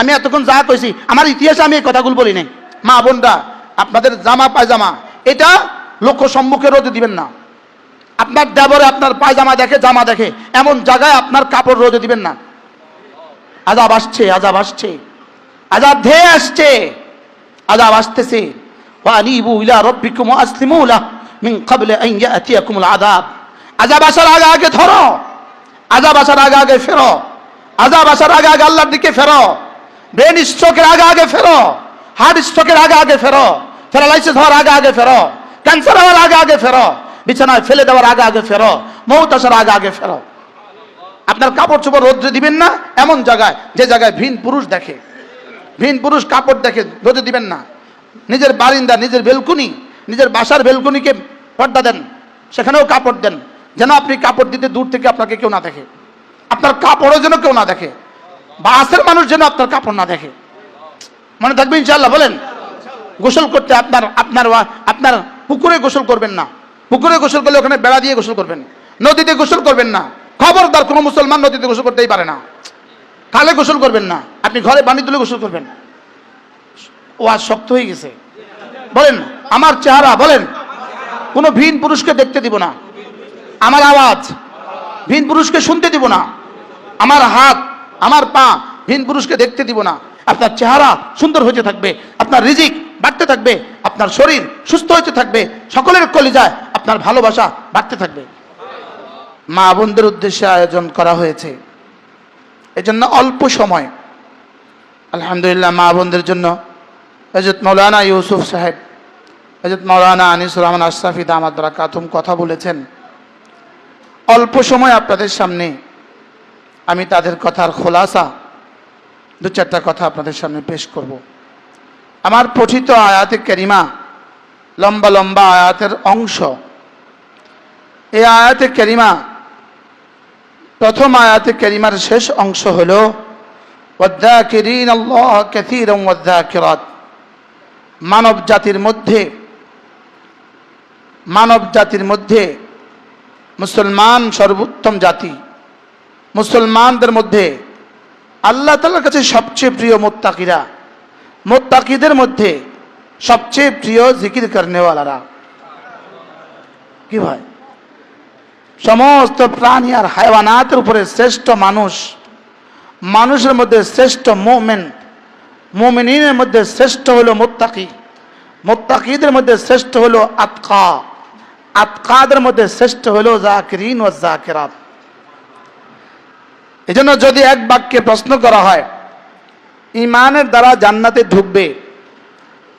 আমি এতক্ষণ যা কইছি, আমার ইতিহাসে আমি এই কথাগুলো বলি নাই। মা বোনরা, আপনাদের জামা, পায়জামা, এটা লোক সম্মুখে রোদে দিবেন না। আপনার দেবরে আপনার পায়জামা দেখে, জামা দেখে, এমন জায়গায় আপনার কাপড় রোদে দিবেন না। আজাব আসছে আজাব আসছে, আজাব ধেয়ে আসছে, আজাব আসতেছে। আজাব আসার আগে আগে ধরো, আজাব আসার আগে আগে ফেরো, আজাব আসার আগে আগে আল্লাহর দিকে ফেরো। ব্রেন স্ট্রোকের আগে আগে ফেরো। হার্ট স্ট্রোকের আগে আগে ফেরো। প্যারালাইসিস হওয়ার আগে আগে ফেরো। ক্যান্সার হওয়ার আগে আগে ফেরো। বিছানায় ফেলে দেওয়ার আগে আগে ফেরো। মৌত আসার আগে আগে ফেরো। আপনার কাপড় চোপড় রোদ্রে দিবেন না? এমন জায়গায়, যে জায়গায় ভিন পুরুষ দেখে। ভিন পুরুষ কাপড় দেখে রোদে দিবেন না। নিজের বারিন্দা, নিজের বেলকুনি, নিজের বাসার বেলকুনিকে পর্দা দেন। সেখানেও কাপড় দেন। যেন আপনি কাপড় দিতে দূর থেকে আপনাকে কেউ না দেখে। আপনার কাপড়ও যেন কেউ না দেখে। বাসের মানুষ যেন আপনার কাপড় না দেখে। মনে থাকবে ইনশাল্লাহ বলেন। গোসল করতে আপনার আপনার আপনার পুকুরে গোসল করবেন না। পুকুরে গোসল করলে ওখানে বেড়া দিয়ে গোসল করবেন। নদীতে গোসল করবেন না। খবরদার কোনো মুসলমান নদীতে গোসল করতেই পারে না। খালে গোসল করবেন না। আপনি ঘরে পানি তুলে গোসল করবেন। ও আজ শক্ত হয়ে গেছে। বলেন, আমার চেহারা, বলেন। কোনো ভিন পুরুষকে দেখতে দিব না। আমার আওয়াজ ভিন পুরুষকে শুনতে দিব না। আমার হাত আমার পা ভিন পুরুষকে দেখতে দিব না। আপনার চেহারা সুন্দর হতে থাকবে, আপনার রিজিক বাড়তে থাকবে, আপনার শরীর সুস্থ হতে থাকবে, সকলের কলিজায় আপনার ভালোবাসা বাড়তে থাকবে। মা বোনদের উদ্দেশ্যে আয়োজন করা হয়েছে। এজন্য অল্প সময়। আলহামদুলিল্লাহ মা বোনদের জন্য হজরত মৌলানা ইউসুফ সাহেব হজরত মৌলানা আনিসুর রহমান আশরাফি দামাদ কাতুম কথা বলেছেন। অল্প সময় আপনাদের সামনে আমি তাদের কথার খোলাসা দু চারটা কথা আপনাদের সামনে পেশ করব। আমার পঠিত আয়াতে ক্যারিমা লম্বা লম্বা আয়াতের অংশ। এই আয়াতে ক্যারিমা প্রথম আয়াতে ক্যারিমার শেষ অংশ হল মানব জাতির মধ্যে, মানব জাতির মধ্যে মুসলমান সর্বোত্তম জাতি। মুসলমানদের মধ্যে আল্লাহ তালার কাছে সবচেয়ে প্রিয় মোত্তাকিরা। মোত্তাকিদের মধ্যে সবচেয়ে প্রিয় জিকির করনেওয়ালারা। কি ভাই? সমস্ত প্রাণী আর হায়ওয়ানাতের উপরে শ্রেষ্ঠ মানুষ, মানুষের মধ্যে শ্রেষ্ঠ মোমেন মোমিনের মধ্যে শ্রেষ্ঠ হলো মোত্তাকি, মোত্তাকিদের মধ্যে শ্রেষ্ঠ হলো আতকা, আতকাদের মধ্যে শ্রেষ্ঠ হলো জাকিরিন ও জাকিরাত। এজন্য যদি এক বাক্যে প্রশ্ন করা হয়, ইমানের দ্বারা জান্নাতে ঢুকবে,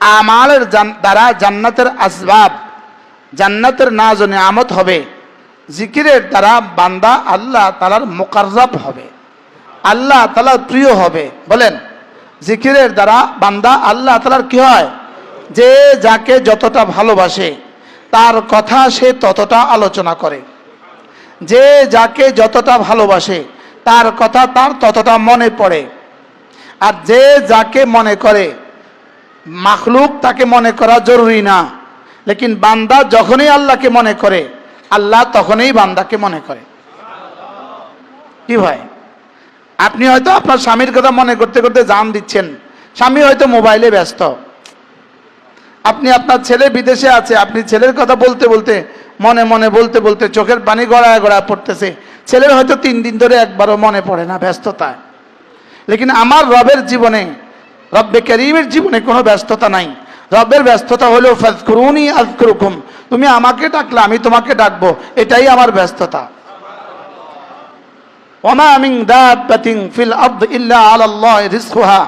আমালের দ্বারা জান্নাতের আসবাব, জান্নাতের নাজ ও নিয়ামত হবে, জিকিরের দ্বারা বান্দা আল্লাহ তালার মোকাররব হবে, আল্লাহ তালার প্রিয় হবে। বলেন, জিকিরের দ্বারা বান্দা আল্লাহ তালার কি হয়? যে যাকে যতটা ভালোবাসে, তার কথা সে ততটা আলোচনা করে। যে যাকে যতটা ভালোবাসে তার কথা তার ততটা মনে পড়ে। আর যে যাকে মনে করে, মাখলুক তাকে মনে করা জরুরি না। লেকিন বান্দা যখনই আল্লাহকে মনে করে, আল্লাহ তখনই বান্দাকে মনে করে। কি ভাই? আপনি হয়তো আপনার স্বামীর কথা মনে করতে করতে জান দিচ্ছেন। স্বামী হয়তো মোবাইলে ব্যস্ত। আপনি আপনার ছেলে বিদেশে আছে, আপনি ছেলের কথা বলতে বলতে, মনে মনে বলতে বলতে চোখের পানি গড়ায় গড়ায় পড়তেছে। ছেলের হয়তো তিন দিন ধরে একবারও মনে পড়ে না ব্যস্ততায়। লেকিন আমার রবের জীবনে, রব্বে করিমের জীবনে কোনো ব্যস্ততা নাই। রবের ব্যস্ততা হলো ফাজকুরুনি আজকুরুকুম তুমি আমাকে ডাকলে আমি তোমাকে ডাকবো এটাই আমার ব্যস্ততা। ওমা দাব্বাতিন ফিল আরদ ইল্লা আলাল্লাহ রিজকুহা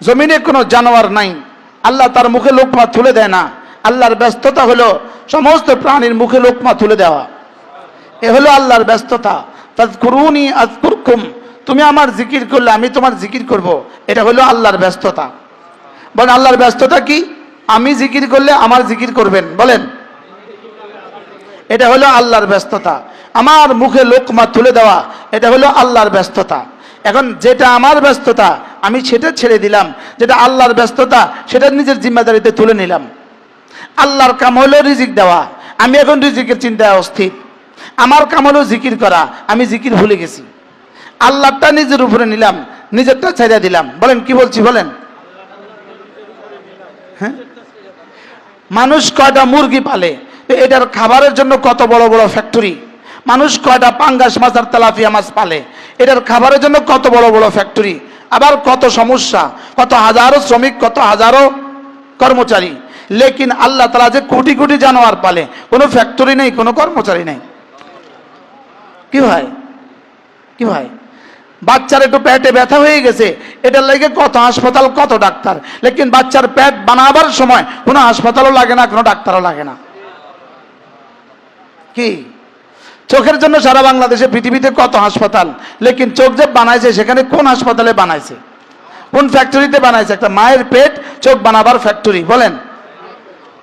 জমিনে কোনো জানোয়ার নাই আল্লাহ তার মুখে লোকমা তুলে দেয় না। আল্লাহর ব্যস্ততা হলো সমস্ত প্রাণীর মুখে লোকমা তুলে দেওয়া। এ হলো আল্লাহর ব্যস্ততা। ফাজকুরুনি আজকুরকুম। তুমি আমার জিকির করলে, আমি তোমার জিকির করব। এটা হলো আল্লাহর ব্যস্ততা। বলেন, আল্লাহর ব্যস্ততা কি? আমি জিকির করলে আমার জিকির করবেন। বলেন। এটা হলো আল্লাহর ব্যস্ততা। আমার মুখে লোকমা তুলে দেওয়া, এটা হলো আল্লাহর ব্যস্ততা। এখন যেটা আমার ব্যস্ততা, আমি সেটা ছেড়ে দিলাম। যেটা আল্লাহর ব্যস্ততা, সেটা নিজের জিম্মাদারিতে তুলে নিলাম। আল্লাহর কাম হলো রিজিক দেওয়া। আমি এখন রিজিকের চিন্তায় অস্থির। আমার কাম হলো জিকির করা। আমি জিকির ভুলে গেছি। আল্লাহটা নিজের উপরে নিলাম, নিজেরটা ছেড়ে দিলাম। বলেন, কি বলছি, বলেন? হ্যাঁ? মানুষ কয়টা মুরগি পালে? এটার খাবারের জন্য কত বড় বড় ফ্যাক্টরি মানুষ কয়টা পাঙ্গাস মাছ আর তেলাপিয়া মাছ পালে? এটার খাবারের জন্য কত বড় বড় ফ্যাক্টরি আবার কত সমস্যা? কত হাজারো শ্রমিক, কত হাজারো কর্মচারী? লেকিন আল্লাহ তালা যে কোটি কোটি জানোয়ার পালে, কোনো ফ্যাক্টরি নেই, কোনো কর্মচারী নেই। কি ভাই? কি ভাই? বাচ্চার একটু পেটে ব্যথা হয়ে গেছে, এটার লাগে কত হাসপাতাল, কত ডাক্তার? লেকিন বাচ্চার পেট বানাবার সময় কোনো হাসপাতালও লাগে না, কোনো ডাক্তারও লাগে না। কি? চোখের জন্য সারা বাংলাদেশে পৃথিবীতে কত হাসপাতাল? লেকিন চোখ যে বানাইছে, সেখানে কোন হাসপাতালে বানাইছে? কোন ফ্যাক্টরিতে বানাইছে? একটা মায়ের পেট চোখ বানাবার ফ্যাক্টরি, বলেন।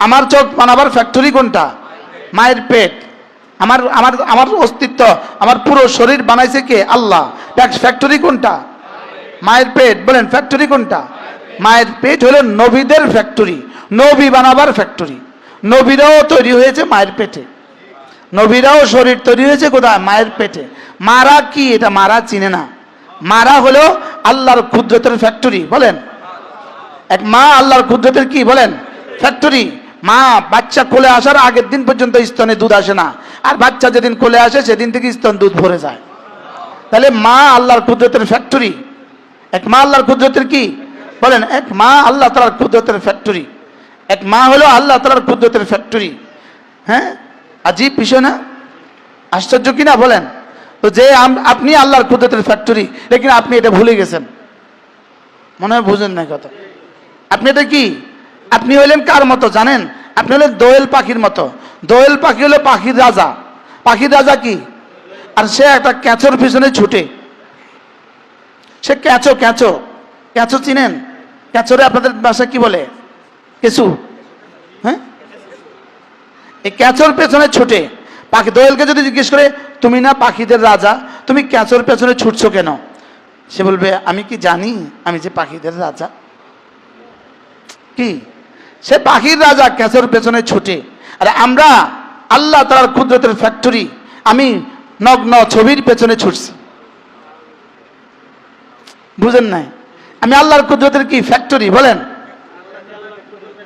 আমার চোখ বানাবার ফ্যাক্টরি কোনটা? মায়ের পেট। আমার আমার আমার অস্তিত্ব, আমার পুরো শরীর বানাইছে কে? আল্লাহ। ফ্যাক্টরি কোনটা? মায়ের পেট, বলেন, ফ্যাক্টরি কোনটা? মায়ের পেট হলো নবীদের ফ্যাক্টরি, নবী বানাবার ফ্যাক্টরি। নবীরাও তৈরি হয়েছে মায়ের পেটে। নবীরাও শরীর তৈরি হয়েছে কোথায়? মায়ের পেটে। মারা কি? এটা মারা চিনে না। মারা হলো আল্লাহর ক্ষুদ্রতের ফ্যাক্টরি, বলেন। এক মা আল্লাহর ক্ষুদ্রতের কি, বলেন? ফ্যাক্টরি। মা বাচ্চা কোলে আসার আগের দিন পর্যন্ত স্তনে দুধ আসে না। আর বাচ্চা যেদিন কোলে আসে, সেদিন থেকে স্তন দুধ ভরে যায়। তাহলে মা আল্লাহর কুদরতের ফ্যাক্টরি। এক মা আল্লাহর কুদরতের কি? বলেন, এক মা আল্লাহ তালার কুদরতের ফ্যাক্টরি। এক মা হলো আল্লাহ তালার কুদরতের ফ্যাক্টরি। হ্যাঁ? আজীব বিষয় না? আশ্চর্য কিনা বলেন? তো যে আপনি আল্লাহর কুদরতের ফ্যাক্টরি লেকিন আপনি এটা ভুলে গেছেন। মনে হয় বুঝেন না কথা। আপনি এটা কি? আপনি হলেন কার মতো, জানেন? আপনি হলেন দোয়েল পাখির মতো। দোয়েল পাখি হলো পাখির রাজা। পাখির রাজা কি? আর সে একটা ক্যাচোর পিছনে ছুটে। সে ক্যাচো ক্যাচো। ক্যাচো চিনেন? ক্যাচোরে আপনাদের বাসা কি বলে? কেসু হ্যাঁ? এই ক্যাচোর পেছনে ছুটে। পাখি দোয়েলকে যদি জিজ্ঞেস করে, তুমি না পাখিদের রাজা? তুমি ক্যাচোর পেছনে ছুটছো কেন? সে বলবে, আমি কি জানি? আমি যে পাখিদের রাজা। কি? সে পাখির রাজা ক্যাচের পেছনে ছুটে। আর আমরা আল্লাহ তার কুদরতের ফ্যাক্টরি, আমি নগ্ন ছবির পেছনে ছুটছি। বুঝেন নাই? আমি আল্লাহর কুদরতের কি? ফ্যাক্টরি, বলেন।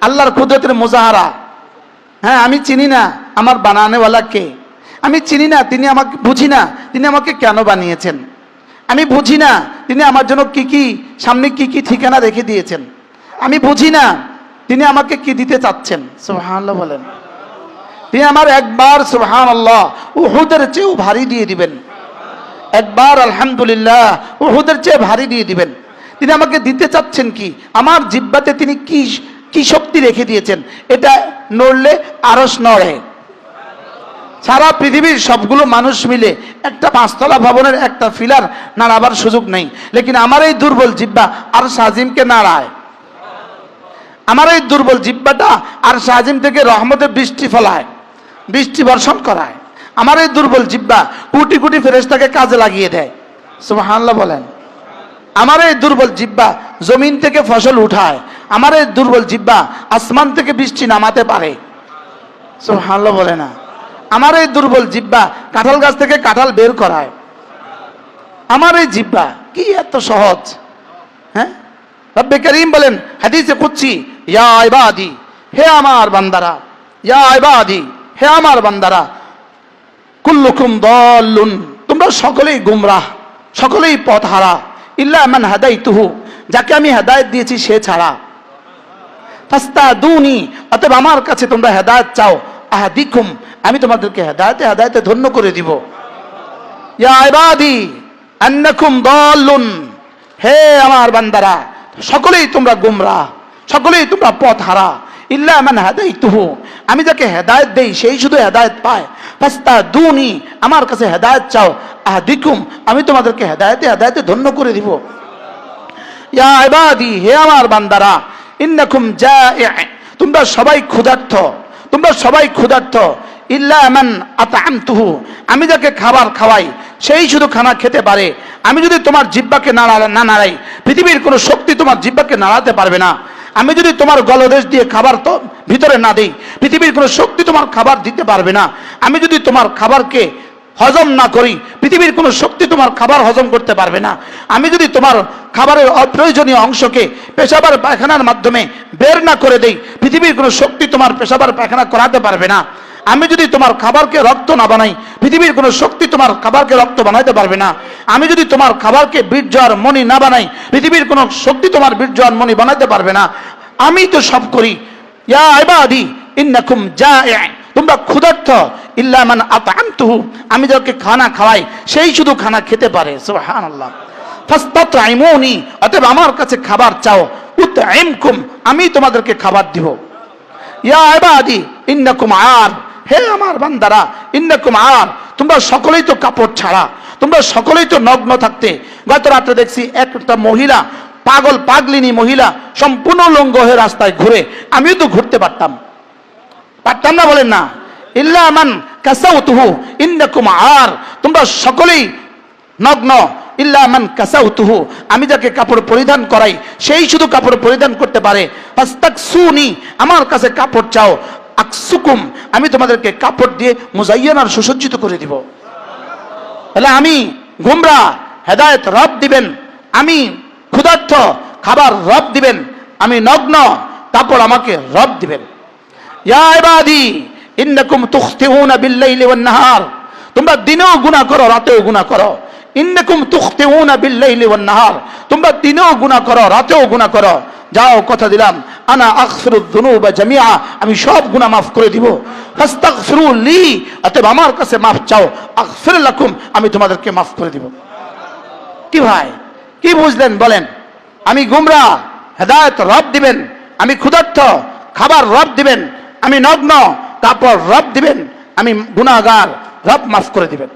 আল্লাহর কুদরতের মোজাহারা। হ্যাঁ আমি চিনি না আমার বানানেওয়ালা কে। আমি চিনি না, তিনি আমাকে বুঝি না, তিনি আমাকে কেন বানিয়েছেন? আমি বুঝি না, তিনি আমার জন্য কি কি সামনে কি কি ঠিকানা রেখে দিয়েছেন? আমি বুঝি না, তিনি আমাকে কি দিতে চাচ্ছেন? সুবহানাল্লাহ বলেন। তিনি আমার একবার সুবহান আল্লাহ উহুদের চেয়েও ভারী দিয়ে দিবেন। একবার আলহামদুলিল্লাহ উহুদের চেয়ে ভারী দিয়ে দিবেন। তিনি আমাকে দিতে চাচ্ছেন কি? আমার জিব্বাতে তিনি কি কি শক্তি রেখে দিয়েছেন? এটা নড়লে আরস নড়ে। সারা পৃথিবীর সবগুলো মানুষ মিলে একটা পাঁচতলা ভবনের একটা ফিলার নাড়াবার সুযোগ নেই। লেকিন আমার এই দুর্বল জিব্বা আর সাজিমকে নাড়ায়। আমার এই দুর্বল জিব্বাটা আর সাজিম থেকে রহমতে বৃষ্টি ফলায়, বৃষ্টি বর্ষণ করায়। আমার এই দুর্বল জিব্বা কোটি কোটি ফেরেশতাকে কাজে লাগিয়ে দেয়। সুবহানাল্লাহ বলেন। আমার এই দুর্বল জিব্বা জমিন থেকে ফসল উঠায় আমার এই দুর্বল জিব্বা আসমান থেকে বৃষ্টি নামাতে পারে। সুবহানাল্লাহ বলে না। আমার এই দুর্বল জিব্বা কাঁঠাল গাছ থেকে কাঁঠাল বের করায়। আমার এই জিব্বা, কি এত সহজ? হ্যাঁ? রব্বে করিম বলেন, হাদিসে কুচ্ছি ইয়া ইবাদি, হে আমার বান্দারা, ইয়া ইবাদি, হে আমার বান্দারা, কুল্লুকুম দল্লুন, তোমরা সকলেই গুমরাহ, সকলেই পথহারা, ইল্লা মান হাদাইতুহু, যাকে আমি হেদায়েত দিয়েছি সে ছাড়া। ফাস্তা অতএব আমার কাছে তোমরা হেদায়ত চাও। আহাদিকুম, আমি তোমাদেরকে হেদায়তে, হেদায়েতে ধন্য করে দিব। ইয়া ইবাদি, আন্নাকুম দল্লুন। হে আমার বান্দারা, সকলেই তোমরা গুমরা, সকলেই তোমরা পথ হারা ইল্লা মান হাদাইতুহু, আমি যাকে হেদায়েত দেই, সেই শুধু হেদায়েত পায়। ফাস্তা দুনি আমার কাছে হেদায়েত চাও। আহাদিকুম, আমি তোমাদেরকে হেদায়েতে হেদায়েতে ধন্য করে দিব। ইয়া ইবাদি, হে আমার বান্দারা ইন্নাকুম জা'i তোমরা সবাই ক্ষুধার্থ তোমরা সবাই ক্ষুধার্থ ইল্লা মান আমি যাকে খাবার খাওয়াই, সেই শুধু খানা খেতে পারে। আমি যদি তোমার জিব্বাকে নাড়া না নাড়াই, পৃথিবীর কোনো শক্তি তোমার জিব্বাকে নাড়াতে পারবে না। আমি যদি তোমার গলদেশ দিয়ে খাবার তো ভিতরে না দিই, পৃথিবীর কোনো শক্তি তোমার খাবার দিতে পারবে না। আমি যদি তোমার খাবারকে হজম না করি, পৃথিবীর কোনো শক্তি তোমার খাবার হজম করতে পারবে না। আমি যদি তোমার খাবারের অপ্রয়োজনীয় অংশকে পেশাবার পায়খানার মাধ্যমে বের না করে দেই, পৃথিবীর কোনো শক্তি তোমার পেশাবার পায়খানা করাতে পারবে না। আমি যদি তোমার খাবারকে রক্ত না বানাই, পৃথিবীর কোনো শক্তি তোমার খাবারকে রক্ত বানাইতে পারবে না। আমি যদি তোমার খাবারকে বীর্য আর মণি না বানাই, পৃথিবীর কোনো শক্তি তোমার বীর্য আর মণি বানাইতে পারবে না। আমি তো সব করি। ইয়া ইবাদি, ইন্নাকুম জাইআ তোমরা ক্ষুধার্থ ইল্লা মান আতআমতুহু। আমি যাকে খানা খাওয়াই, সেই শুধু খানা খেতে পারে। সুবহানাল্লাহ। ফাস্তাতআইমুনি, অতএব আমার কাছে খাবার চাও। উতআইমকুম, আমি তোমাদেরকে খাবার দিব। ইয়া ইবাদি ইন্নাকুম আর। হে আমার বান্দারা, ইন্নাকুম আর। তোমরা সকলেই তো কাপড় ছাড়া। তোমরা সকলেই তো নগ্ন থাকতে। গত রাত্রে দেখছি একটা মহিলা, পাগল পাগলিনী মহিলা, সম্পূর্ণ লঙ্গ হয়ে রাস্তায় ঘুরে। আমিও তো ঘুরতে পারতাম। পারতাম না বলেন না? ইল্লা মান কাসাউতুহু, ইন্নাকুম আর তোমরা সকলেই নগ্ন। ইল্লা মান কাসাউতুহু, আমি যাকে কাপড় পরিধান করাই, সেই শুধু কাপড় পরিধান করতে পারে। ফাস্তাকসুনি, আমার কাছে কাপড় চাও। আকসুকুম, আমি তোমাদেরকে কাপড় দিয়ে মুজাইয়ানার সুসজ্জিত করে দিব। তাহলে আমি গুমরা, হেদায়েত রব দিবেন। আমি ক্ষুধার্থ খাবার রব দিবেন। আমি নগ্ন কাপড় আমাকে রব দিবেন। ইয়া ইবাদি, ইন্নাকুম তুখতিউনা বিল্লাইলি ওয়ান নাহার তোমরা দিনেও গুনাহ করো, রাতেও গুনাহ করো। ইন্নাকুম তুখতিউনা বিল্লাইলি ওয়ান নাহার তোমরা দিনেও গুনাহ করো, রাতেও গুনাহ করো। যাও, কথা দিলাম। আনা আগফিরু যুনুবা জামিআ। আমি সব গুনাহ মাফ করে দিব। ফাস্তাগফিরু লি। অতএব আমার কাছে মাফ চাও। আগফির লাকুম। আমি তোমাদেরকে মাফ করে দিব। কি ভাই? কি বুঝলেন? বলেন। আমি গুমরা হেদায়ত রব দিবেন। আমি ক্ষুধার্থ খাবার রব দিবেন। আমি নগ্ন, তারপর রব দিবেন, আমি গুনাহগার, রব মাফ করে দিবেন।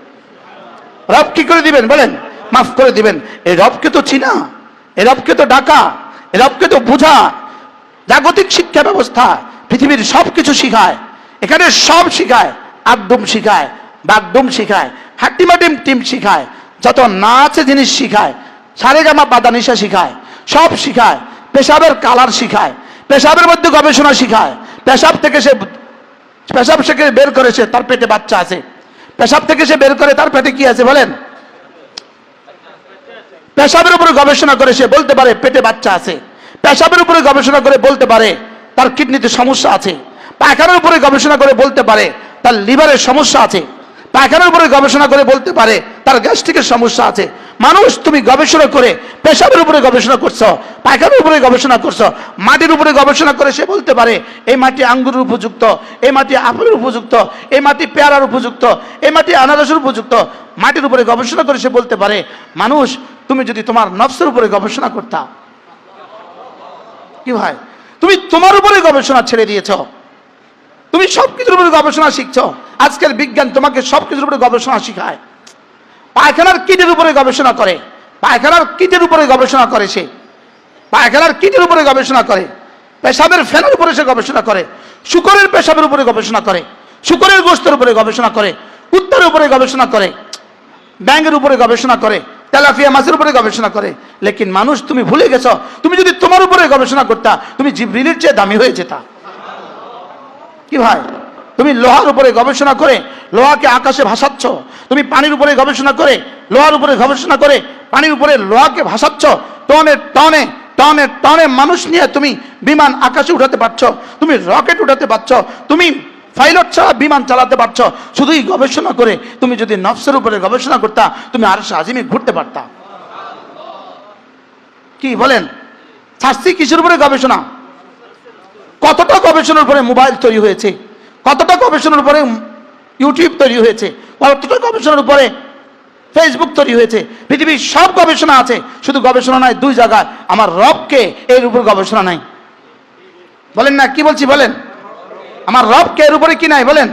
রব কি করে দিবেন বলেন? মাফ করে দিবেন। এই রবকে তো চিনা, এ রবকে তো ডাকা, এ রবকে তো বোঝা। জাগতিক শিক্ষা ব্যবস্থা পৃথিবীর সব কিছু শিখায়, এখানে সব শিখায় আড্ডুম শিখায় বাগডুম শিখায়, হাট্টিমাটিম টিম শিখায়, যত নাচে জিনিস শিখায়, সারেগামা বাদানিশা শিখায়, সব শিখায়, পেশাবের কালার শিখায়, পেশাবের মধ্যে গবেষণা শিখায় পেশাব থেকে সে পেশাব থেকে বের করেছে তার পেটে বাচ্চা আছে। পেশাব থেকে সে বের করে, তার পেটে কি আছে বলেন? পেশাবের উপরে গবেষণা করে সে বলতে পারে পেটে বাচ্চা আছে। পেশাবের উপরে গবেষণা করে বলতে পারে তার কিডনিতে সমস্যা আছে। পায়খানার উপরে গবেষণা করে বলতে পারে তার লিভারের সমস্যা আছে। পায়খানার উপরে গবেষণা করে বলতে পারে তার গ্যাস্ট্রিকের সমস্যা আছে। মানুষ তুমি গবেষণা করে, পেশাবের উপরে গবেষণা করছ, পায়খানার উপরে গবেষণা করছ, মাটির উপরে গবেষণা করে সে বলতে পারে, এই মাটি আঙ্গুরের উপযুক্ত, এই মাটি আপেলের উপযুক্ত, এই মাটি পেয়ারার উপযুক্ত, এই মাটি আনারসের উপযুক্ত। মাটির উপরে গবেষণা করে সে বলতে পারে, মানুষ, তুমি যদি তোমার নফসের উপরে গবেষণা করতা। কি ভাই? তুমি তোমার উপরে গবেষণা ছেড়ে দিয়েছ। তুমি সব কিছুর উপরে গবেষণা শিখছ। আজকের বিজ্ঞান তোমাকে সব কিছুর উপরে গবেষণা শিখায়। পায়খানার কিটের উপরে গবেষণা করে। পায়খানার কিটের উপরে গবেষণা করে সে। পায়খানার কিটের উপরে গবেষণা করে। পেশাবের ফ্যানের উপরে সে গবেষণা করে। শুকরের পেশাবের উপরে গবেষণা করে। শুকরের গোস্তের উপরে গবেষণা করে। কুত্তার উপরে গবেষণা করে। ব্যাঙের উপরে গবেষণা করে। তেলাফিয়া মাছের উপরে গবেষণা করে। লেকিন মানুষ, তুমি ভুলে গেছো। তুমি যদি তোমার উপরে গবেষণা করতা, তুমি জিব্রিলের চেয়ে দামি হয়ে যেতা। কি ভাই? তুমি লোহার উপরে গবেষণা করে লোহাকে আকাশে ভাসাচ্ছ। তুমি পানির উপরে গবেষণা করে লোহার উপরে গবেষণা করে পানির উপরে লোহাকে ভাসাচ্ছ। টনে টনে টনে টনে মানুষ নিয়ে তুমি বিমান আকাশে উঠাতে পারছ। তুমি রকেট উঠাতে পারছ। তুমি পাইলট ছাড়া বিমান চালাতে পারছ। শুধুই গবেষণা করে তুমি যদি নফসের উপরে গবেষণা করতা, তুমি আর আজিমে ঘুরতে পারতা। কি বলেন? শাস্তি কিসের উপরে গবেষণা? কতটা গবেষণার উপরে মোবাইল তৈরি হয়েছে? কতটা গবেষণার উপরে ইউটিউব তৈরি হয়েছে, কতটা গবেষণার উপরে ফেসবুক তৈরি হয়েছে, পৃথিবীর সব গবেষণা আছে, শুধু গবেষণা নাই দুই জায়গায় আমার রবকে এর উপর গবেষণা নাই। বলেন না, কি বলছি বলেন? আমার রবকে এর উপরে কি নাই বলেন?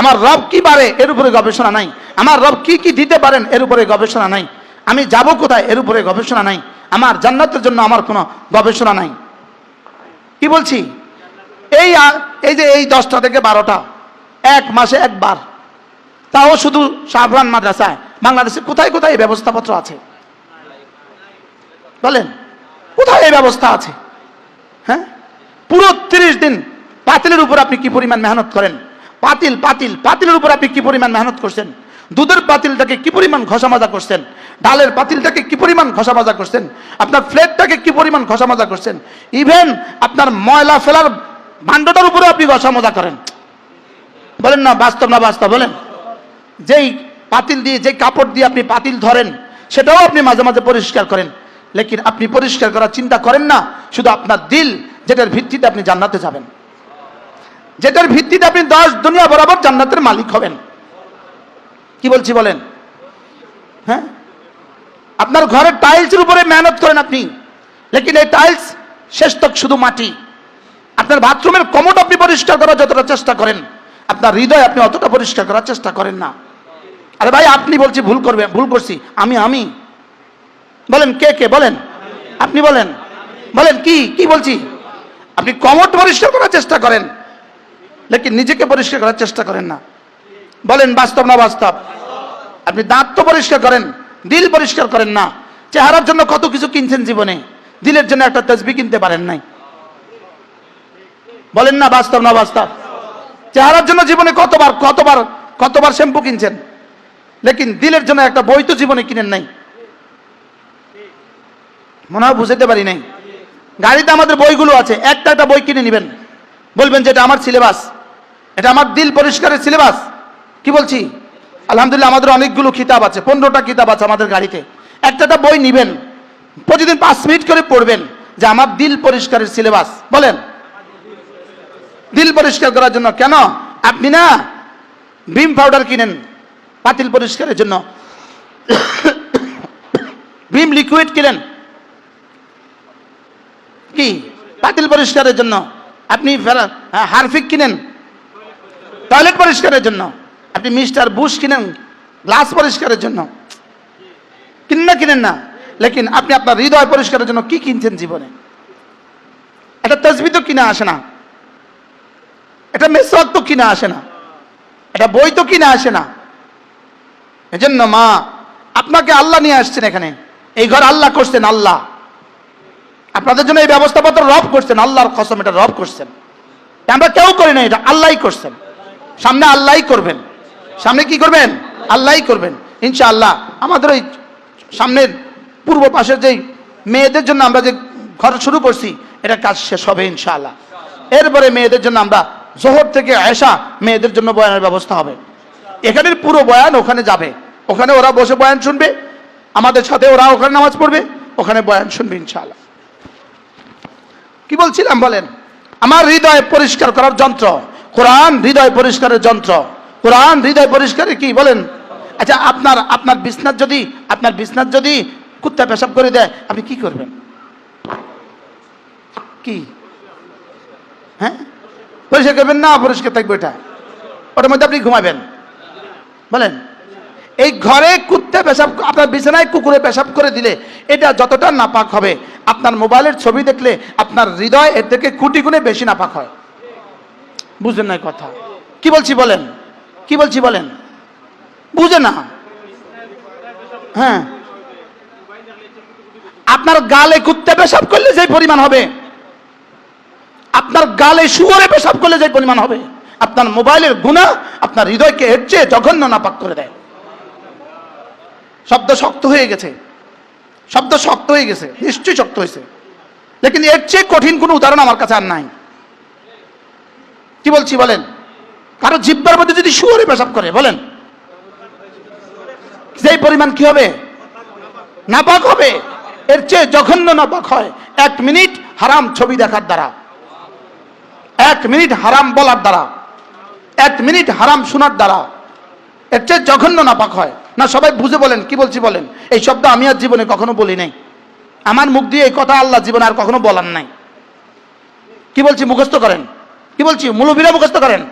আমার রব কি পারে এর উপরে গবেষণা নাই। আমার রব কি কি দিতে পারেন এর উপরে গবেষণা নাই। আমি যাব কোথায় এর উপরে গবেষণা নাই। আমার জান্নাতের জন্য আমার কোনো গবেষণা নাই। কি বলছি? এই এই যে এই দশটা থেকে বারোটা, এক মাসে একবার। তাও শুধু সাফরান মাদ্রাসায়। বাংলাদেশে কোথায় কোথায় এই ব্যবস্থাপত্র আছে? বলেন, কোথায় এই ব্যবস্থা আছে? হ্যাঁ? পুরো তিরিশ দিন পাতিলের উপর আপনি কি পরিমাণ মেহনত করেন? পাতিল পাতিল, পাতিলের উপর আপনি কি পরিমাণ মেহনত করছেন? দুধের পাতিলটাকে কি পরিমাণ ঘষা মাজা করছেন? ডালের পাতিলটাকে কি পরিমাণ ঘষা মাজা করছেন? আপনার ফ্লেটটাকে কি পরিমাণ ঘষা মাজা করছেন? ইভেন আপনার ময়লা ফেলার ভাণ্ডটার উপরে আপনি মাজা করেন। বলেন না, বাস্তব না বাস্তব, বলেন। যেই পাতিল দিয়ে যে কাপড় দিয়ে আপনি পাতিল ধরেন, সেটাও আপনি মাঝে মাঝে পরিষ্কার করেন। লেকিন আপনি পরিষ্কার করার চিন্তা করেন না, শুধু আপনার দিল, যেটার ভিত্তিতে আপনি জান্নাতে যাবেন। যেটার ভিত্তিতে আপনি দশ দুনিয়া বরাবর জান্নাতের মালিক হবেন। কি বলছি বলেন? হ্যাঁ? আপনার ঘরের টাইলসের উপরে মেহনত করেন আপনি। লেকিন এই টাইলস শেষ তক শুধু মাটি। আপনার বাথরুমের কমোড আপনি পরিষ্কার করার যতটা চেষ্টা করেন, আপনার হৃদয় আপনি অতটা পরিষ্কার করার চেষ্টা করেন না। আরে ভাই, আপনি বলছি ভুল করবে ভুল করছি। আমি আমি। বলেন, কে কে? বলেন। আপনি বলেন। বলেন, কি কি বলছি? আপনি কমোড পরিষ্কার করার চেষ্টা করেন, লেকিন নিজেকে পরিষ্কার করার চেষ্টা করেন না। বলেন, বাস্তব না বাস্তব? আপনি দাঁত তো পরিষ্কার করেন, দিল পরিষ্কার করেন না। চেহারার জন্য কত কিছু কিনছেন জীবনে, দিলের জন্য একটা তসবি কিনতে পারেন নাই। বলেন না বাস্তব না বাস্তব চেহারার জন্য জীবনে কতবার কতবার কতবার শ্যাম্পু কিনছেন? লেকিন দিলের জন্য একটা বই তো জীবনে কিনেন নাই। মনে হয় বুঝাতে পারি নাই। গাড়িতে আমাদের বইগুলো আছে, একটা একটা বই কিনে নেবেন। বলবেন যে এটা আমার সিলেবাস। এটা আমার দিল পরিষ্কারের সিলেবাস। কি বলছি? আলহামদুলিল্লাহ আমাদের অনেকগুলো কিতাব আছে, পনেরোটা কিতাব আছে আমাদের গাড়িতে। একটা একটা বই নিবেন। প্রতিদিন পাঁচ মিনিট করে পড়বেন যে আমার দিল পরিষ্কারের সিলেবাস। বলেন। দিল পরিষ্কার করার জন্য কেন? আপনি না ভিম পাউডার কিনেন পাতিল পরিষ্কারের জন্য। ভিম লিকুইড কিনেন। কি? পাতিল পরিষ্কারের জন্য। আপনি হ্যাঁ, হারফিক কিনেন। টয়লেট পরিষ্কারের জন্য। আপনি মিস্টার বুশ কিনেন গ্লাস পরিষ্কারের জন্য। কিনেন না কিনেন না। লেকিন আপনি আপনার হৃদয় পরিষ্কারের জন্য কি কিনছেন জীবনে? এটা তসবি তো কিনা আসে না। এটা মেসওয়াক তো কিনা আসে না। এটা বই তো কিনা আসে না। এজন্য মা, আপনাকে আল্লাহ নিয়ে আসছেন এখানে। এই ঘর আল্লাহ করছেন, আল্লাহ। আপনাদের জন্য এই ব্যবস্থাপত্র রব করছেন, আল্লাহর কসম এটা রব করছেন। আমরা কেউ করি না, এটা আল্লাহই করছেন। সামনে আল্লাহই করবেন। সামনে কি করবেন? আল্লাহই করবেন। ইনশাআল্লাহ আমাদের ওই সামনের পূর্ব পাশের যেই মেয়েদের জন্য আমরা যে ঘর শুরু করছি এটা কাজ শেষ হবে ইনশাআল্লাহ। এরপরে মেয়েদের জন্য আমরা জোহর থেকে আয়সা মেয়েদের জন্য বয়ানের ব্যবস্থা হবে। এখানের পুরো বয়ান ওখানে যাবে। ওখানে ওরা বসে বয়ান শুনবে। আমাদের সাথে ওরা ওখানে নামাজ পড়বে। ওখানে বয়ান শুনবে ইনশাআল্লাহ। কি বলছিলাম বলেন? আমার হৃদয় পরিষ্কার করার যন্ত্র। কোরআন হৃদয় পরিষ্কারের যন্ত্র। কোরআন হৃদয় পরিষ্কারের কি বলেন? আচ্ছা আপনার আপনার বিছনার যদি, আপনার বিছনার যদি কুত্তা পেশাব করে দেয়, আপনি কি করবেন? কি? হ্যাঁ? পরিষ্কার করবেন না, পরিষ্কার থাকবে ওটা ওটার মধ্যে আপনি ঘুমাবেন। বলেন, এই ঘরে কুত্তে পেশাব, আপনার বিছানায় কুকুরে পেশাব করে দিলে এটা যতটা নাপাক হবে। আপনার মোবাইলের ছবি দেখলে আপনার হৃদয় এর থেকে কোটি গুণে বেশি নাপাক হয়। বুঝলেন না কথা। কি বলছি বলেন? কি বলছি বলেন? বুঝে না। হ্যাঁ। আপনার গালে কুত্তে পেশাব করলে যে পরিমাণ হবে। আপনার গালে শুয়োরে পেশাব করলে যে পরিমাণ হবে। আপনার মোবাইলের গুণা আপনার হৃদয়কে এর চেয়ে জঘন্য নাপাক করে দেয়। শব্দ শক্ত হয়ে গেছে। শব্দ শক্ত হয়ে গেছে। নিশ্চয়ই শক্ত হয়েছে। লেকিন এর চেয়ে কঠিন কোনো উদাহরণ আমার কাছে আর নাই। কি বলছি বলেন? কারও জিব্বার মধ্যে যদি শুয়ারে পেশাব করে, বলেন। যেই পরিমাণ কি হবে? নাপাক হবে। এর চেয়ে জঘন্য নাপাক হয়। এক মিনিট হারাম ছবি দেখার দ্বারা। এক মিনিট হারাম বলার দ্বারা, এক মিনিট হারাম শোনার দ্বারা, এর চেয়ে জঘন্য নাপাক হয়। না, সবাই বুঝে বলেন, কি বলছি বলেন? এই শব্দ আমি আর জীবনে কখনো বলি নাই। আমার মুখ দিয়ে এই কথা আল্লাহ জীবনে আর কখনো বলার নাই। কি বলছি, মুখস্থ করেন? কি বলছি মূলবীরা মুখস্থ করেন?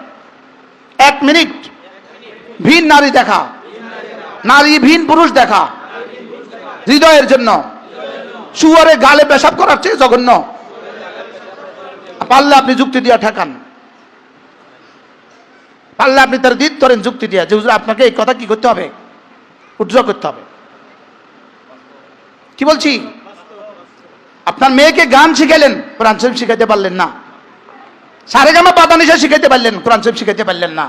এক মিনিট ভিন নারী দেখা, নারী ভিন পুরুষ দেখা, হৃদয়ের জন্য, শুয়ারে গালে পেশাব করার চেয়ে জঘন্য। পারলে আপনি যুক্তি দিয়া ঠেকান। পারলে আপনি তার দিত ধরেন যুক্তি দিয়া, যে আপনাকে এই কথা কি করতে হবে? উজ্জ্ব করতে হবে। কি বলছি? আপনার মেয়েকে গান শিখাইলেন, কোরআন শরীফ শিখাইতে পারলেন না। সারেগামা পাতানিশা শিখাইতে পারলেন, কোরআন শরীফ শিখাইতে পারলেন না।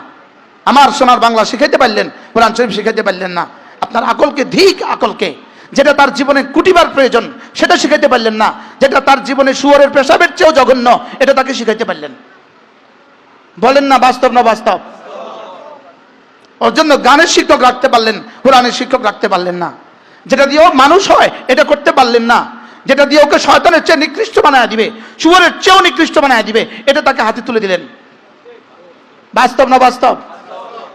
আমার সোনার বাংলা শিখাইতে পারলেন, কোরআন শরীফ শিখাইতে পারলেন না। আপনার আকলকে, ধিক আকলকে যেটা তার জীবনে কুটিবার প্রয়োজন, সেটা শিখাইতে পারলেন না। যেটা তার জীবনে শুয়ারের পেশাবের চেয়েও জঘন্য, এটা তাকে শিখাইতে পারলেন। বলেন না বাস্তব না বাস্তব? ওর জন্য গানের শিক্ষক রাখতে পারলেন, কোরআনের শিক্ষক রাখতে পারলেন না। যেটা দিয়ে ও মানুষ হয়, এটা করতে পারলেন না। যেটা দিয়ে ওকে শয়তানের চেয়ে নিকৃষ্ট বানায় দিবে, শুয়ারের চেয়েও নিকৃষ্ট বানায় দিবে, এটা তাকে হাতে তুলে দিলেন। বাস্তব না বাস্তব?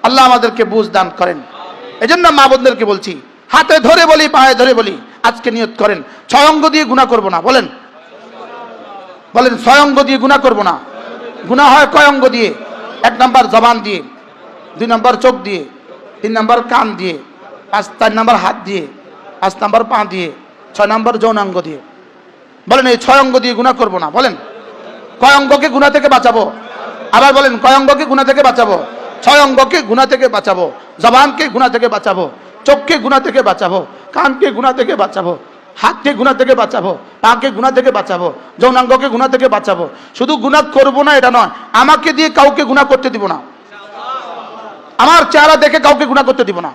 আল্লাহ আমাদেরকে বুঝ দান করেন। এজন্য মা বোনদেরকে বলছি হাতে ধরে বলি, পায়ে ধরে বলি, আজকে নিয়ত করেন ছয় অঙ্গ দিয়ে গুণা করব না, বলেন। বলেন অঙ্গ দিয়ে গুণা করব না। গুণা হয় কয় অঙ্গ দিয়ে? এক নাম্বার জবান দিয়ে, দুই নাম্বার চোখ দিয়ে, তিন নাম্বার কান দিয়ে, পাঁচ, চার নাম্বার হাত দিয়ে, পাঁচ নাম্বার পা দিয়ে, ছয় নাম্বার যৌনাঙ্গ দিয়ে। বলেন, এই ছয় অঙ্গ দিয়ে গুণা করব না, বলেন। কয় অঙ্গকে গুণা থেকে বাঁচাবো? আবার বলেন কয় অঙ্গকে গুণা থেকে বাঁচাবো? ছয় অঙ্গকে গুণা থেকে বাঁচাবো? জবানকে গুণা থেকে বাঁচাবো? চোখকে গুণা থেকে বাঁচাবো, কানকে গুণা থেকে বাঁচাবো, হাতকে গুণা থেকে বাঁচাবো, পাকে গুণা থেকে বাঁচাবো, যৌনাঙ্গকে গুণা থেকে বাঁচাবো। শুধু গুণা করব না, এটা নয়, আমাকে দিয়ে কাউকে গুণা করতে দিব না। আমার চেহারা দেখে কাউকে গুণা করতে দিব না।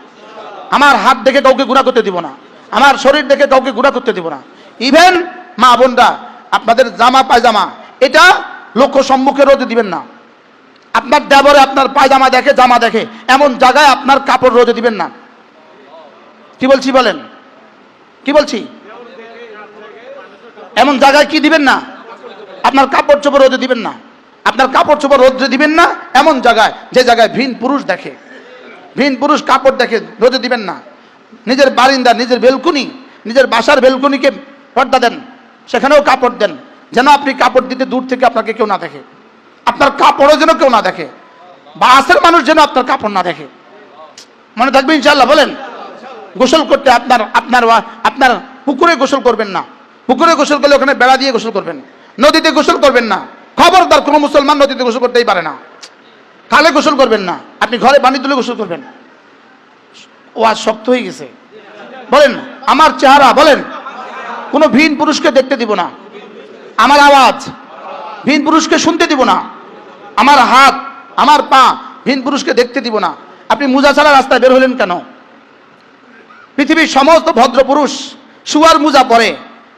আমার হাত দেখে কাউকে গুণা করতে দিব না। আমার শরীর দেখে কাউকে গুণা করতে দিব না। ইভেন মা বোনরা, আপনাদের জামা, পায়জামা, এটা লক্ষ্য সম্মুখে রোদে দিবেন না। আপনার দেবরে আপনার পায়জামা দেখে, জামা দেখে, এমন জায়গায় আপনার কাপড় রোদে দিবেন না। কি বলছি বলেন? কি বলছি? এমন জায়গায় কি দিবেন না? আপনার কাপড় চোপড় রোদে দিবেন না। আপনার কাপড় চোপড় রোদে দিবেন না, এমন জায়গায়, যে জায়গায় ভিন পুরুষ দেখে। ভিন পুরুষ কাপড় দেখে রোদে দিবেন না। নিজের বারিন্দা, নিজের বেলকুনি, নিজের বাসার বেলকুনিকে পর্দা দেন, সেখানেও কাপড় দেন, যেন আপনি কাপড় দিতে দূর থেকে আপনাকে কেউ না দেখে। আপনার কাপড়ও যেন কেউ না দেখে। বাসের মানুষ যেন আপনার কাপড় না দেখে। মনে থাকবে ইনশাল্লাহ বলেন? গোসল করতে আপনার আপনার আপনার পুকুরে গোসল করবেন না। পুকুরে গোসল করলে ওখানে বেড়া দিয়ে গোসল করবেন। নদীতে গোসল করবেন না। খবরদার কোনো মুসলমান নদীতে গোসল করতেই পারে না। খালে গোসল করবেন না। আপনি ঘরে পানি তুলে গোসল করবেন। ও আজ শক্ত হয়ে গেছে। বলেন, আমার চেহারা, বলেন। কোনো ভিন পুরুষকে দেখতে দিব না। আমার আওয়াজ, ভিন পুরুষকে শুনতে দিব না। আমার হাত, আমার পা, ভিন পুরুষকে দেখতে দিব না। আপনি মুজা ছাড়া রাস্তায় বের হলেন কেন? পৃথিবীর সমস্ত ভদ্র পুরুষ শুয়ার মুজা পরে।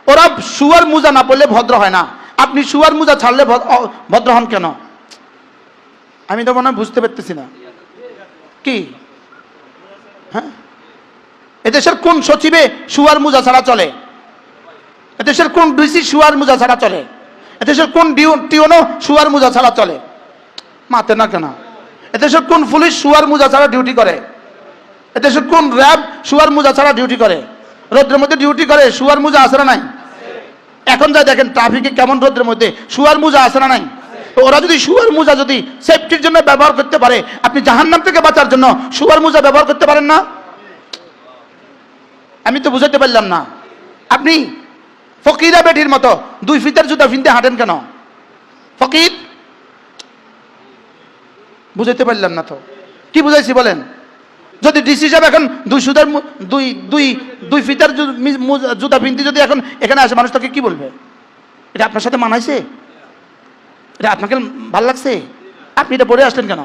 ওরা সুয়ার মুজা না পড়লে ভদ্র হয় না। আপনি সুয়ার মুজা ছাড়লে ভদ- ভদ্র হন কেন? আমি তো মনে বুঝতে পারতেছি না। কি? হ্যাঁ? এদেশের কোন সচিবে সুয়ার মুজা ছাড়া চলে? এদেশের কোন ডিসি সুয়ার মুজা ছাড়া চলে? এদেশের কোন টিওনো শুয়ার মুজা ছাড়া চলে? মাতে না কেন? এদেশের কোন পুলিশ সুয়ার মুজা ছাড়া ডিউটি করে? এদেশের কোন র্যাব শুয়ার মুজা ছাড়া ডিউটি করে? রোদ্রের মধ্যে ডিউটি করে শুয়ার মুজা আসে না নাই? এখন যা দেখেন ট্রাফিকে কেমন রোদ্রের মধ্যে শুয়ার মুজা আসে না নাই? তো ওরা যদি শুয়ার মুজা যদি সেফটির জন্য ব্যবহার করতে পারে, আপনি জাহান্নাম থেকে বাঁচার জন্য শুয়ার মুজা ব্যবহার করতে পারেন না? আমি তো বুঝাতে পারলাম না। আপনি ফকিরা বেটির মতো দুই ফিতার জুতা ফিনতে হাঁটেন কেন? ফকির? বুঝাইতে পারলাম না তো। কি বুঝাইছি বলেন? যদি ডিসি সাহেব এখন দুই সুতার দুই দুই দুই ফিতার জুতা পিনতে যদি এখন এখানে আসে, মানুষ তাকে কি বলবে? এটা আপনার সাথে মানাইছে? এটা আপনাকে ভালো লাগছে? আপনি এটা পরে আসলেন কেন?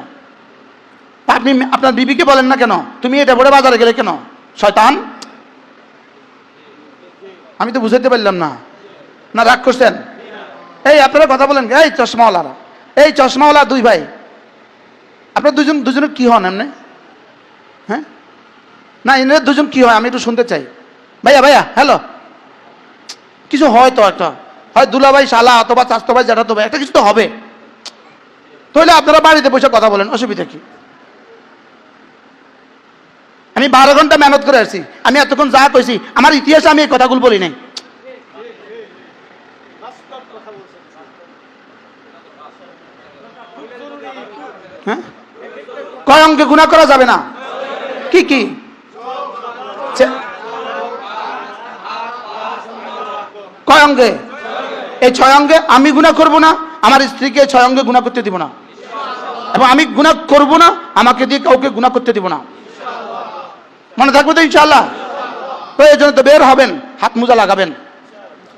আপনি আপনার বিবিকে বলেন না কেন? তুমি এটা পরে বাজারে গেলে কেন? শয়তান? আমি তো বুঝাইতে পারলাম না। না, রাগ করছেন? এই, আপনারা কথা বলেন। এই, চশমাওয়ালারা। এই, চশমাওয়ালা দুই ভাই। আপনার দুজন দুজনের কি হন এমনি? হ্যাঁ? না এনারা দুজন কি হয়? আমি একটু শুনতে চাই। ভাইয়া ভাইয়া হ্যালো কিছু হয় তো একটা। হয় দুলাভাই, শালা, অথবা চাস্তো ভাই জ্যাঠাতো ভাই একটা কিছু তো হবে। তাহলে আপনারা বাড়িতে বসে কথা বলেন, অসুবিধা কি? আমি বারো ঘণ্টা মেহনত করে আসছি। আমি এতক্ষণ যা কইছি, আমার ইতিহাসে আমি এই কথাগুলো বলি নাই। হ্যাঁ? কয় অঙ্কে গুণা করা যাবে না? কি কি? কয় অঙ্গে? এই ছয় অঙ্গে আমি গুণা করব না, আমার স্ত্রীকে ছয় অঙ্গে গুণা করতে দিব না। এবং আমি গুণা করব না, আমাকে দিয়ে কাউকে গুণা করতে দিব না। মনে থাকবে তো ইনশাল্লাহ প্রয়োজনে তো বের হবেন, হাত মোজা লাগাবেন।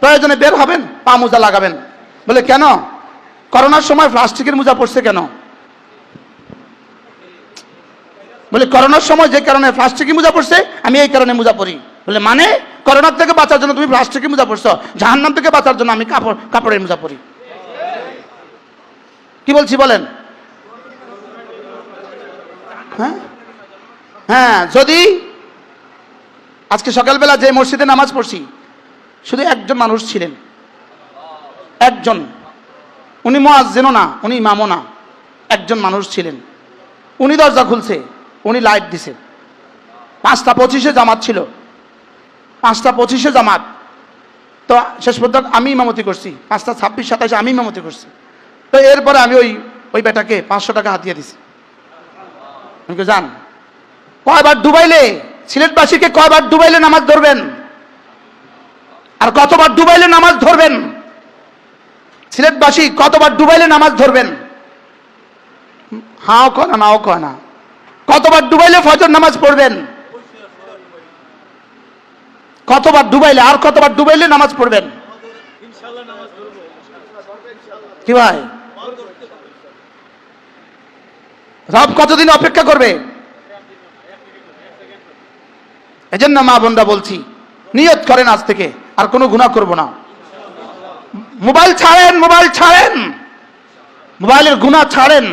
প্রয়োজনে বের হবেন, পা মোজা লাগাবেন। বলে, কেন? করোনার সময় প্লাস্টিকের মোজা পড়ছে কেন? বলে, করোনার সময় যে কারণে প্লাস্টিকি মোজা পড়ছে, আমি এই কারণে মোজা পড়ি। বলে মানে? করোনার থেকে বাঁচার জন্য তুমি প্লাস্টিকি মোজা পড়ছো? জাহান্নাম থেকে বাঁচার জন্য আমি কাপড়, কাপড়ের মোজা পরি কি বলছি বলেন? হ্যাঁ? হ্যাঁ যদি আজকে সকালবেলা যে মসজিদে নামাজ পড়ছি, শুধু একজন মানুষ ছিলেন। একজন। উনি মোয়াজ্জেনও না, উনি ইমামও না। একজন মানুষ ছিলেন। উনি দরজা খুলছে। উনি লাইট দিছে পাঁচটা পঁচিশে জামাত ছিল। পাঁচটা পঁচিশে জামাত। তো শেষ পর্যন্ত আমি ইমামতি করছি। পাঁচটা ছাব্বিশ, সাতাশে আমি ইমামতি করছি। তো এরপরে আমি ওই ওই বেটাকে পাঁচশো টাকা হাতিয়ে দিছি। আমি যান কয়বার ডুবাইলে? সিলেটবাসীকে কয়বার ডুবাইলে নামাজ ধরবেন? আর কতবার ডুবাইলে নামাজ ধরবেন? সিলেটবাসী কতবার ডুবাইলে নামাজ ধরবেন? হাও কয় না, নাও কয় না। কতবার ডুবাইলে ফজর নামাজ পড়বেন? কতবার ডুবাইলে, আর কতবার ডুবাইলে নামাজ পড়বেন? কি ভাই? রব কতদিন অপেক্ষা করবে? এজন্য মা বোনরা বলছি, নিয়ত করেন আজ থেকে, আর কোনো গুণা করব না। মোবাইল ছাড়েন মোবাইল ছাড়েন। মোবাইলের গুণা ছাড়েন।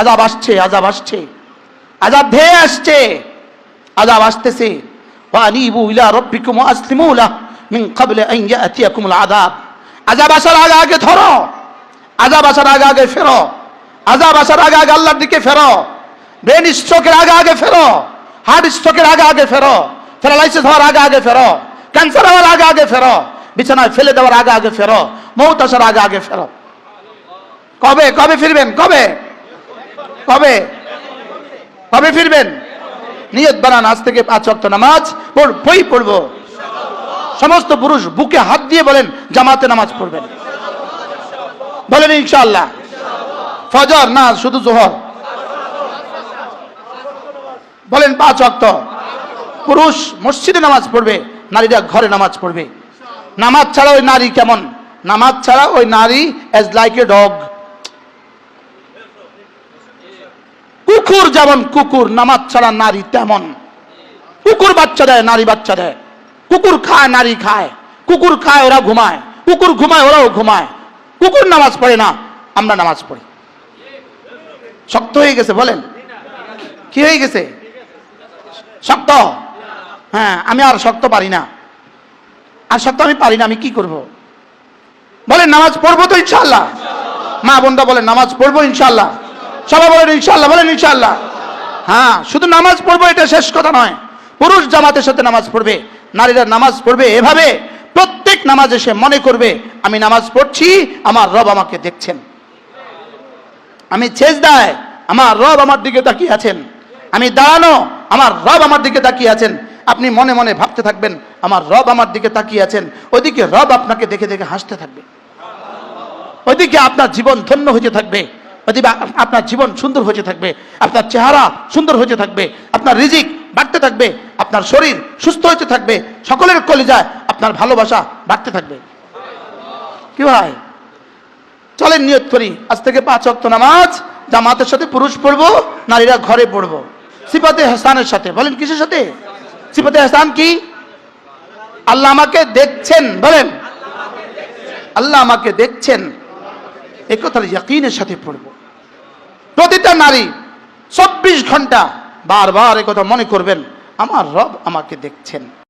আজাব আসছে আজাব আসছে। আজাব ধেয়ে আসছে। আজাব আসতেছে। ওয়ানিবু ইলা রাব্বিকুম ওয়াসলিমু লাহ মিন ক্বাবলি আন ইয়াতিয়াকুমুল আযাব। আজাব আসার আগে আগে ধরো। আজাব আসার আগে আগে ফেরো। আজাব আসার আগে আগে আল্লাহর দিকে ফেরো। ব্রেন স্ট্রোকের আগে আগে ফেরো। হার্ট স্ট্রোকের আগে আগে ফেরো। প্যারালাইসিস হওয়ার আগে আগে ফেরো। ক্যান্সার হওয়ার আগে আগে ফেরো। বিছানায় ফেলে দেওয়ার আগে আগে ফেরো। মৌত আসার আগে আগে ফেরো। কবে? কবে ফিরবেন? কবে? কবে? কবে ফিরবেন? নিয়ত বানান, আজ থেকে পাঁচ ওয়াক্ত নামাজ পড়বই পড়ব। সমস্ত পুরুষ বুকে হাত দিয়ে বলেন, জামাতে নামাজ পড়বেন। বলেন ইনশাল্লাহ ফজর না, শুধু জোহর। বলেন, পাঁচ ওয়াক্ত। পুরুষ মসজিদে নামাজ পড়বে, নারীরা ঘরে নামাজ পড়বে। নামাজ ছাড়া ওই নারী কেমন? নামাজ ছাড়া ওই নারী এজ লাইক এ ডগ কুকুর যেমন কুকুর, নামাজ ছাড়া নারী তেমন। কুকুর বাচ্চা দেয়, নারী বাচ্চা দেয়। কুকুর খায়, নারী খায়। কুকুর খায় ওরা ঘুমায়। কুকুর ঘুমায়, ওরাও ঘুমায়। কুকুর নামাজ পড়ে না, আমরা নামাজ পড়ি। শক্ত হয়ে গেছে, বলেন। কি হয়ে গেছে? শক্ত? হ্যাঁ আমি আর শক্ত পারি না। আর শক্ত আমি পারি না, আমি কি করব? বলেন, নামাজ পড়ব তো ইনশাল্লাহ মা বোনটা বলেন, নামাজ পড়ব ইনশাল্লাহ সবাই বলেন ইনশাল্লাহ বলেন ইনশাল্লাহ হ্যাঁ শুধু নামাজ পড়ব এটা শেষ কথা নয়। পুরুষ জামাতের সাথে নামাজ পড়বে, নারীরা নামাজ পড়বে এভাবে প্রত্যেক নামাজ এসে মনে করবে, আমি নামাজ পড়ছি, আমার রব আমাকে দেখছেন। আমি দেয় আমার রব আমার দিকে তাকিয়ে আছেন। আমি দাঁড়ানো, আমার রব আমার দিকে তাকিয়ে আছেন। আপনি মনে মনে ভাবতে থাকবেন, আমার রব আমার দিকে তাকিয়ে আছেন। ওইদিকে রব আপনাকে দেখে দেখে হাসতে থাকবে। ওইদিকে আপনার জীবন ধন্য হতে থাকবে। আপনার জীবন সুন্দর হতে থাকবে, আপনার চেহারা সুন্দর হতে থাকবে, আপনার রিজিক বাড়তে থাকবে, আপনার শরীর সুস্থ হতে থাকবে, সকলের কলিজায় আপনার ভালোবাসা বাড়তে থাকবে। কি ভাই? চলেন নিয়ত করি, আজ থেকে পাঁচ অক্ত নামাজ, জামাতের সাথে পুরুষ পড়ব, নারীরা ঘরে পড়ব। সিপাতে হাসানের সাথে, বলেন কিসের সাথে? সিপাতে হাসান কি? আল্লাহ আমাকে দেখছেন, বলেন। আল্লাহ আমাকে দেখছেন। এ কথার ইয়াকিনের সাথে পড়ব। প্রতিটা নারী চব্বিশ ঘণ্টা বারবার কথা মনে করবেন আমার রব আমাকে দেখছেন।